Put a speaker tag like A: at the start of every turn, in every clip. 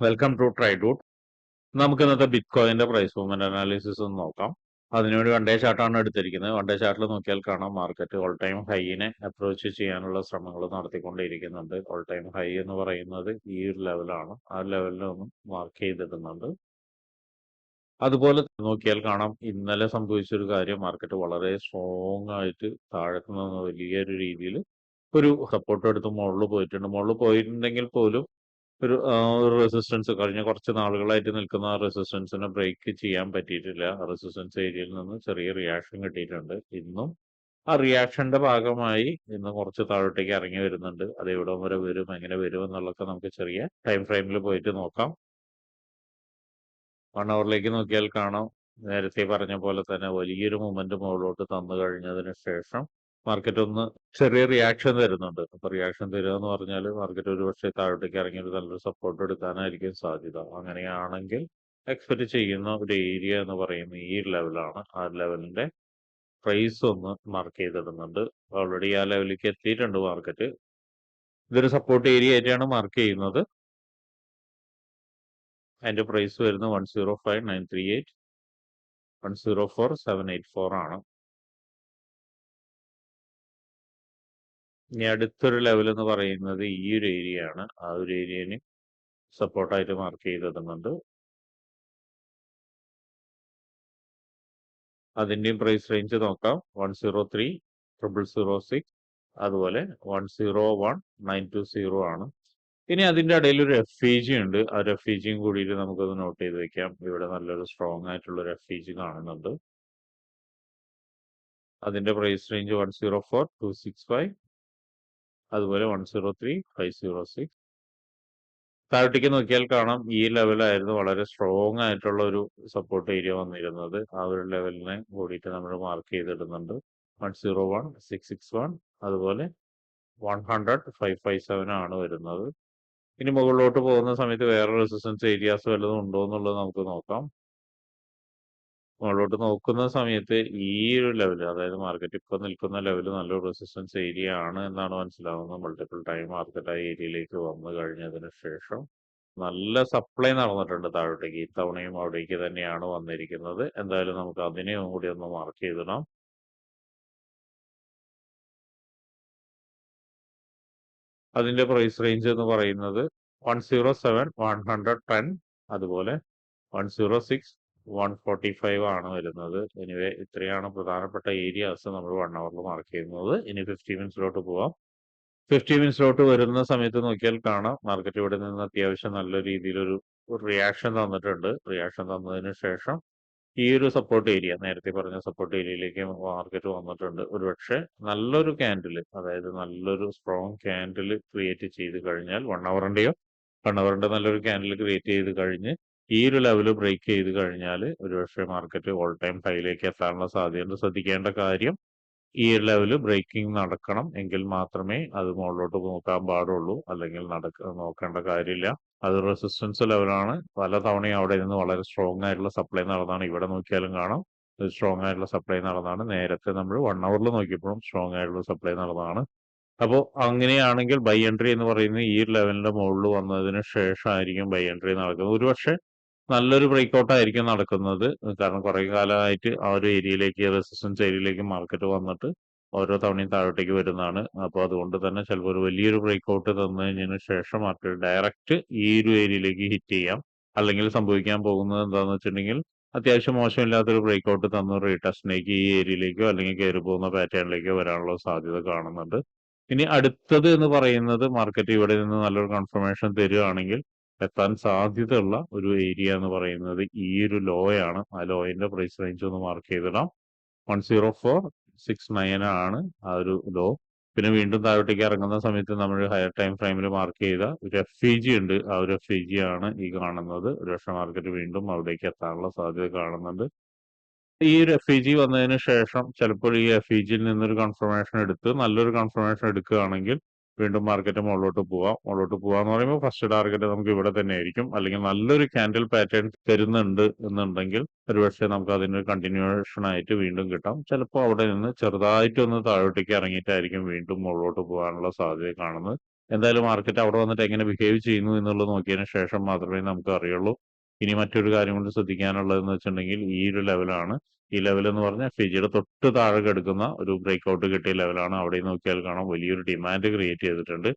A: Welcome to ട്രൈഡൂട്ട് നമുക്ക് ഇന്നത്തെ ബിറ്റ് കോയിന്റെ പ്രൈസ് മൂവ്മെന്റ് അനാലിസിസ് ഒന്ന് നോക്കാം. അതിനുവേണ്ടി വൺ ഡേ ചാർട്ടാണ് എടുത്തിരിക്കുന്നത്. വൺ ഡേ ചാർട്ടിൽ നോക്കിയാൽ കാണാം മാർക്കറ്റ് ഓൾ ടൈം ഹൈനെ അപ്രോച്ച് ചെയ്യാനുള്ള ശ്രമങ്ങൾ നടത്തിക്കൊണ്ടിരിക്കുന്നുണ്ട്. ഓൾ ടൈം ഹൈ എന്ന് പറയുന്നത് ഈ ഒരു ലെവലാണ് ആ ലെവലിലൊന്നും മാർക്ക് ചെയ്തിടുന്നുണ്ട്. അതുപോലെ നോക്കിയാൽ കാണാം ഇന്നലെ സംഭവിച്ചൊരു കാര്യം മാർക്കറ്റ് വളരെ സ്ട്രോങ് ആയിട്ട് താഴത്ത് വലിയൊരു രീതിയിൽ ഒരു സപ്പോർട്ട് എടുത്ത് മുകളിൽ പോയിട്ടുണ്ട്. മുകളിൽ പോയിട്ടുണ്ടെങ്കിൽ പോലും ഒരു റെസിസ്റ്റൻസ് കഴിഞ്ഞ കുറച്ച് നാളുകളായിട്ട് നിൽക്കുന്ന ആ റെസിസ്റ്റൻസിനെ ബ്രേക്ക് ചെയ്യാൻ പറ്റിയിട്ടില്ല. ആ റെസിസ്റ്റൻസ് ഏരിയയിൽ നിന്ന് ചെറിയ റിയാക്ഷൻ കിട്ടിയിട്ടുണ്ട്. ഇന്നും ആ റിയാക്ഷന്റെ ഭാഗമായി ഇന്ന് കുറച്ച് താഴോട്ടേക്ക് ഇറങ്ങി വരുന്നുണ്ട്. അത് എവിടെ വരെ വരും എങ്ങനെ വരും എന്നുള്ളതൊക്കെ നമുക്ക് ചെറിയ ടൈം ഫ്രെയിമിൽ പോയിട്ട് നോക്കാം. വൺ അവറിലേക്ക് നോക്കിയാൽ കാണാം. നേരത്തെ പറഞ്ഞ പോലെ തന്നെ വലിയൊരു മൊമെന്റ് മുകളിലോട്ട് തന്നു കഴിഞ്ഞതിന് ശേഷം മാർക്കറ്റ് ഒന്ന് ചെറിയ റിയാക്ഷൻ തരുന്നുണ്ട് അപ്പൊ റിയാക്ഷൻ തരിക എന്ന് പറഞ്ഞാൽ മാർക്കറ്റ് ഒരു പക്ഷേ താഴോട്ടേക്ക് ഇറങ്ങി ഒരു നല്ലൊരു സപ്പോർട്ട് എടുക്കാനായിരിക്കും സാധ്യത. അങ്ങനെയാണെങ്കിൽ എക്സ്പെക്ട് ചെയ്യുന്ന ഒരു ഏരിയ എന്ന് പറയുന്നത് ഈ ലെവലാണ് ആ ലെവലിന്റെ പ്രൈസ് ഒന്ന് മാർക്ക് ചെയ്തിടുന്നുണ്ട്. ഓൾറെഡി ആ ലെവലിലേക്ക് എത്തിയിട്ടുണ്ട് മാർക്കറ്റ് ഇതൊരു സപ്പോർട്ട് ഏരിയ ആയിട്ടാണ് മാർക്ക് ചെയ്യുന്നത്. അതിന്റെ പ്രൈസ് വരുന്നത് one zero five nine three eight one zero four seven eight four ആണ്. ഇനി അടുത്തൊരു ലെവൽ എന്ന് പറയുന്നത് ഈ ഒരു ഏരിയ ആണ്. ആ ഒരു ഏരിയന് സപ്പോർട്ടായിട്ട് മാർക്ക് ചെയ്തിടുന്നുണ്ട്. അതിന്റെയും പ്രൈസ് റേഞ്ച് നോക്കാം. One zero three triple zero six അതുപോലെ one zero one nine two zero ആണ്. ഇനി അതിന്റെ ഇടയിൽ ഒരു എഫ് ഇ ജി ഉണ്ട്. ആ ഒരു എഫ് ഇ ജിയും കൂടിയിട്ട് നമുക്കത് നോട്ട് ചെയ്ത് വെക്കാം. ഇവിടെ നല്ലൊരു സ്ട്രോങ് ആയിട്ടുള്ള ഒരു എഫ് ഇ ജി കാണുന്നുണ്ട്. അതിന്റെ price range one zero four two six five അതുപോലെ one zero three five zero six താഴോട്ടേക്ക് നോക്കിയാൽ കാണാം ഈ ലെവലായിരുന്നു വളരെ സ്ട്രോങ് ആയിട്ടുള്ള ഒരു സപ്പോർട്ട് ഏരിയ വന്നിരുന്നത്. ആ ഒരു ലെവലിനെ കൂടിയിട്ട് നമ്മൾ mark ചെയ്തിടുന്നുണ്ട്. One zero one six six one അതുപോലെ one hundred five five seven ആണ് വരുന്നത്. ഇനി മുകളിലോട്ട് പോകുന്ന സമയത്ത് വേറെ റെസിസ്റ്റൻസ് ഏരിയാസ് വല്ലതും ഉണ്ടോ എന്നുള്ളത് നമുക്ക് നോക്കാം. മുകളിലോട്ട് നോക്കുന്ന സമയത്ത് ഈ ഒരു ലെവൽ അതായത് മാർക്കറ്റ് ഇപ്പൊ നിൽക്കുന്ന ലെവൽ നല്ലൊരു റെസിസ്റ്റൻസ് ഏരിയ ആണ് എന്നാണ് മനസ്സിലാവുന്നത്. മൾട്ടിപ്പിൾ ടൈം മാർക്കറ്റ് ആ ഏരിയയിലേക്ക് വന്നു കഴിഞ്ഞതിന് ശേഷം നല്ല സപ്ലൈ നടന്നിട്ടുണ്ട് താഴോട്ടേക്ക്. ഇത്തവണയും അവിടേക്ക് തന്നെയാണ് വന്നിരിക്കുന്നത്. എന്തായാലും നമുക്ക് അതിനെയും കൂടി ഒന്ന് മാർക്ക് ചെയ്തിടാം. അതിന്റെ പ്രൈസ് റേഞ്ച് എന്ന് പറയുന്നത് one zero seven one hundred ten അതുപോലെ one zero six one forty five ആണ് വരുന്നത്. എനിവേ ഇത്രയാണ് പ്രധാനപ്പെട്ട ഏരിയാസ് നമ്മൾ വൺ അവറിൽ മാർക്ക് ചെയ്യുന്നത്. ഇനി ഫിഫ്റ്റി മിനിറ്റ്സിലോട്ട് പോവാം. ഫിഫ്റ്റി മിനിറ്റ്സിലോട്ട് വരുന്ന സമയത്ത് നോക്കിയാൽ കാണാം. മാർക്കറ്റ് ഇവിടെ നിന്ന് അത്യാവശ്യം നല്ല രീതിയിലൊരു റിയാക്ഷൻ തന്നിട്ടുണ്ട്. റിയാക്ഷൻ തന്നതിന് ശേഷം ഈ ഒരു സപ്പോർട്ട് ഏരിയ നേരത്തെ പറഞ്ഞ സപ്പോർട്ട് ഏരിയയിലേക്ക് മാർക്കറ്റ് വന്നിട്ടുണ്ട്. ഒരുപക്ഷെ നല്ലൊരു ക്യാൻഡിൽ അതായത് നല്ലൊരു സ്ട്രോങ് ക്യാൻഡിൽ ക്രിയേറ്റ് ചെയ്ത് കഴിഞ്ഞാൽ വൺ അവറിന്റെയോ വൺ അവറിന്റെ നല്ലൊരു ക്യാൻഡിൽ ക്രിയേറ്റ് ചെയ്ത് കഴിഞ്ഞ് ഈ ഒരു ലെവൽ ബ്രേക്ക് ചെയ്ത് കഴിഞ്ഞാൽ ഒരുപക്ഷെ മാർക്കറ്റ് ഓൾ ടൈം ഹൈയിലേക്ക് എത്താനുള്ള സാധ്യതയുണ്ട്. ശ്രദ്ധിക്കേണ്ട കാര്യം ഈ ഒരു ലെവൽ ബ്രേക്കിംഗ് നടക്കണം എങ്കിൽ മാത്രമേ അത് മുകളിലോട്ട് നോക്കാൻ പാടുള്ളൂ. അല്ലെങ്കിൽ നടക്ക നോക്കേണ്ട കാര്യമില്ല. അത് റെസിസ്റ്റൻസ് ലെവലാണ് പല തവണയും അവിടെ നിന്ന് വളരെ സ്ട്രോങ് ആയിട്ടുള്ള സപ്ലൈ നടന്നാണ് ഇവിടെ നോക്കിയാലും കാണാം. സ്ട്രോങ് ആയിട്ടുള്ള സപ്ലൈ നടന്നാണ്. നേരത്തെ നമ്മൾ വൺ അവറിൽ നോക്കിയപ്പോഴും സ്ട്രോങ് ആയിട്ടുള്ള സപ്ലൈ നടന്നതാണ്. അപ്പോൾ അങ്ങനെയാണെങ്കിൽ ബൈ എൻട്രി എന്ന് പറയുന്നത് ഈ ലെവലിന്റെ മുകളിൽ വന്നതിന് ശേഷമായിരിക്കും ബൈ എൻട്രി നടക്കുന്നത്. ഒരുപക്ഷെ നല്ലൊരു ബ്രേക്ക്ഔട്ട് ആയിരിക്കും നടക്കുന്നത്. കാരണം കുറെ കാലമായിട്ട് ആ ഒരു ഏരിയയിലേക്ക് റെസിസ്റ്റൻസ് ഏരിയയിലേക്ക് മാർക്കറ്റ് വന്നിട്ട് ഓരോ തവണയും താഴോട്ടേക്ക് വരുന്നതാണ്. അപ്പോൾ അതുകൊണ്ട് തന്നെ ചിലപ്പോൾ ഒരു വലിയൊരു ബ്രേക്ക്ഔട്ട് തന്നു കഴിഞ്ഞതിന് ശേഷം മാർക്കറ്റ് ഡയറക്റ്റ് ഈ ഒരു ഏരിയയിലേക്ക് ഹിറ്റ് ചെയ്യാം. അല്ലെങ്കിൽ സംഭവിക്കാൻ പോകുന്നത് എന്താണെന്ന് വെച്ചിട്ടുണ്ടെങ്കിൽ അത്യാവശ്യം മോശമില്ലാത്തൊരു ബ്രേക്ക്ഔട്ട് തന്ന റീടെസ്റ്റിലേക്ക് ഈ ഏരിയയിലേക്കോ അല്ലെങ്കിൽ കയറി പോകുന്ന പാറ്റേണിലേക്കോ വരാനുള്ള സാധ്യത കാണുന്നുണ്ട്. ഇനി അടുത്തത് എന്ന് പറയുന്നത് മാർക്കറ്റ് ഇവിടെ നിന്ന് നല്ലൊരു കൺഫർമേഷൻ തരികയാണെങ്കിൽ എത്താൻ സാധ്യതയുള്ള ഒരു ഏരിയ എന്ന് പറയുന്നത് ഈ ഒരു ലോ ആണ് ആ ലോയിന്റെ പ്രൈസ് റേഞ്ച് ഒന്ന് മാർക്ക് ചെയ്തിടാം. One zero four six nine ആണ് ആ ഒരു ലോ. പിന്നെ വീണ്ടും താഴോട്ടേക്ക് ഇറങ്ങുന്ന സമയത്ത് നമ്മൾ ഹയർ ടൈം ഫ്രെയിമിൽ മാർക്ക് ചെയ്ത ഒരു എഫ് ഇ ജി ഉണ്ട്. ആ ഒരു എഫ് ഇ ജി ആണ് ഈ കാണുന്നത്. ഒരു പക്ഷേ മാർക്കറ്റ് വീണ്ടും അവിടേക്ക് എത്താനുള്ള സാധ്യത കാണുന്നുണ്ട്. ഈ ഒരു എഫ് ഇ ജി വന്നതിന് ശേഷം ചിലപ്പോൾ ഈ എഫ് ഇ ജിയിൽ നിന്നൊരു കൺഫർമേഷൻ എടുത്ത് നല്ലൊരു കൺഫർമേഷൻ എടുക്കുകയാണെങ്കിൽ വീണ്ടും മാർക്കറ്റ് മുകളിലോട്ട് പോവാം. മുകളിലോട്ട് പോവാന്ന് പറയുമ്പോൾ ഫസ്റ്റ് ടാർഗറ്റ് നമുക്ക് ഇവിടെ തന്നെ ആയിരിക്കും അല്ലെങ്കിൽ നല്ലൊരു ക്യാൻഡിൽ പാറ്റേൺ തരുന്നുണ്ട് എന്നുണ്ടെങ്കിൽ ഒരുപക്ഷെ നമുക്ക് അതിനൊരു കണ്ടിന്യൂഷൻ ആയിട്ട് വീണ്ടും കിട്ടാം. ചിലപ്പോൾ അവിടെ നിന്ന് ചെറുതായിട്ടൊന്ന് താഴോട്ടേക്ക് ഇറങ്ങിയിട്ടായിരിക്കും വീണ്ടും മുകളിലോട്ട് പോകാനുള്ള സാധ്യത കാണുന്നത്. എന്തായാലും മാർക്കറ്റ് അവിടെ വന്നിട്ട് എങ്ങനെ ബിഹേവ് ചെയ്യുന്നു എന്നുള്ളത് നോക്കിയതിന് ശേഷം മാത്രമേ നമുക്ക് അറിയുള്ളൂ. ഇനി മറ്റൊരു കാര്യം കൊണ്ട് ശ്രദ്ധിക്കാനുള്ളതെന്ന് വെച്ചിട്ടുണ്ടെങ്കിൽ ഈ ഒരു ലെവലാണ് ഈ ലെവൽ എന്ന് പറഞ്ഞാൽ ഫിജിയുടെ തൊട്ട് താഴെ കിടക്കുന്ന ഒരു ബ്രേക്ക് ഔട്ട് കിട്ടിയ ലെവലാണ് അവിടെ നോക്കിയാൽ കാണാം വലിയൊരു ഡിമാൻഡ് ക്രിയേറ്റ് ചെയ്തിട്ടുണ്ട്.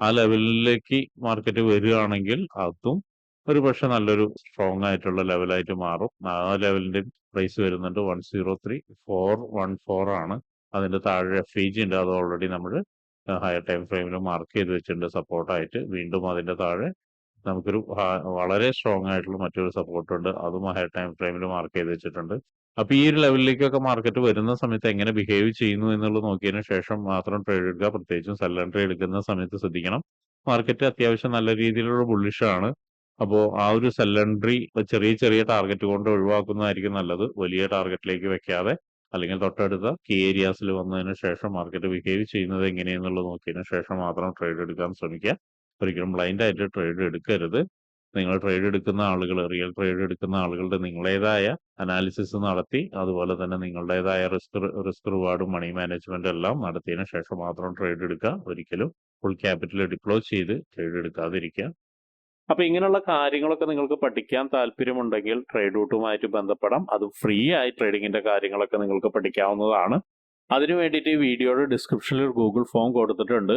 A: ആ ലെവലിലേക്ക് മാർക്കറ്റ് വരികയാണെങ്കിൽ അതും ഒരു പക്ഷെ നല്ലൊരു സ്ട്രോങ് ആയിട്ടുള്ള ലെവലായിട്ട് മാറും. ആ ലെവലിന്റെ പ്രൈസ് വരുന്നുണ്ട് one zero three four one four ആണ്. അതിന്റെ താഴെ എഫ് ഇ ജി ഉണ്ട്. അത് ഓൾറെഡി നമ്മൾ ഹയർ ടൈം ഫ്രെയിമിൽ മാർക്ക് ചെയ്ത് വെച്ചിട്ടുണ്ട് സപ്പോർട്ടായിട്ട് വീണ്ടും അതിന്റെ താഴെ നമുക്കൊരു വളരെ സ്ട്രോങ് ആയിട്ടുള്ള മറ്റൊരു സപ്പോർട്ട് ഉണ്ട്. അതും ഹയർ ടൈം ഫ്രെയിമിൽ മാർക്ക് ചെയ്ത് വെച്ചിട്ടുണ്ട്. അപ്പൊ ഈ ഒരു ലെവലിലേക്കൊക്കെ മാർക്കറ്റ് വരുന്ന സമയത്ത് എങ്ങനെ ബിഹേവ് ചെയ്യുന്നു എന്നുള്ളത് നോക്കിയതിന് ശേഷം മാത്രം ട്രേഡ് എടുക്കുക. പ്രത്യേകിച്ചും സെല്ലർ ട്രേഡ് എടുക്കുന്ന സമയത്ത് ശ്രദ്ധിക്കണം. മാർക്കറ്റ് അത്യാവശ്യം നല്ല രീതിയിലുള്ള ബുള്ളിഷ് ആണ്. അപ്പോൾ ആ ഒരു സെല്ലൻട്രി ചെറിയ ചെറിയ ടാർഗറ്റ് കൊണ്ട് ഒഴിവാക്കുന്നതായിരിക്കും നല്ലത്. വലിയ ടാർഗറ്റിലേക്ക് വെക്കാതെ അല്ലെങ്കിൽ തൊട്ടടുത്ത കീ ഏരിയാസിൽ വന്നതിന് ശേഷം മാർക്കറ്റ് ബിഹേവ് ചെയ്യുന്നത് എങ്ങനെയെന്നുള്ളത് നോക്കിയതിന് ശേഷം മാത്രം ട്രേഡ് എടുക്കാൻ ശ്രമിക്കുക. ഒരിക്കലും ബ്ലൈൻഡ് ആയിട്ട് ട്രേഡ് എടുക്കരുത്. നിങ്ങൾ ട്രേഡ് എടുക്കുന്ന ആളുകൾ റിയൽ ട്രേഡ് എടുക്കുന്ന ആളുകളുടെ നിങ്ങളുടേതായ അനാലിസിസ് നടത്തി അതുപോലെ തന്നെ നിങ്ങളുടേതായ റിസ്ക് റിസ്ക് റിവാർഡും മണി മാനേജ്മെന്റ് എല്ലാം നടത്തിയതിനു ശേഷം മാത്രം ട്രേഡ് എടുക്കുക. ഒരിക്കലും ഫുൾ ക്യാപിറ്റൽ ഡിപ്ലോയ് ചെയ്ത് ട്രേഡ് എടുക്കാതിരിക്കുക. അപ്പൊ ഇങ്ങനെയുള്ള കാര്യങ്ങളൊക്കെ നിങ്ങൾക്ക് പഠിക്കാൻ താല്പര്യമുണ്ടെങ്കിൽ ട്രേഡ് റൂട്ടുമായിട്ട് ബന്ധപ്പെടാം. അത് ഫ്രീ ആയി ട്രേഡിങ്ങിന്റെ കാര്യങ്ങളൊക്കെ നിങ്ങൾക്ക് പഠിക്കാവുന്നതാണ്. അതിനു വേണ്ടിയിട്ട് ഈ വീഡിയോയുടെ ഡിസ്ക്രിപ്ഷനിൽ ഒരു ഗൂഗിൾ ഫോം കൊടുത്തിട്ടുണ്ട്.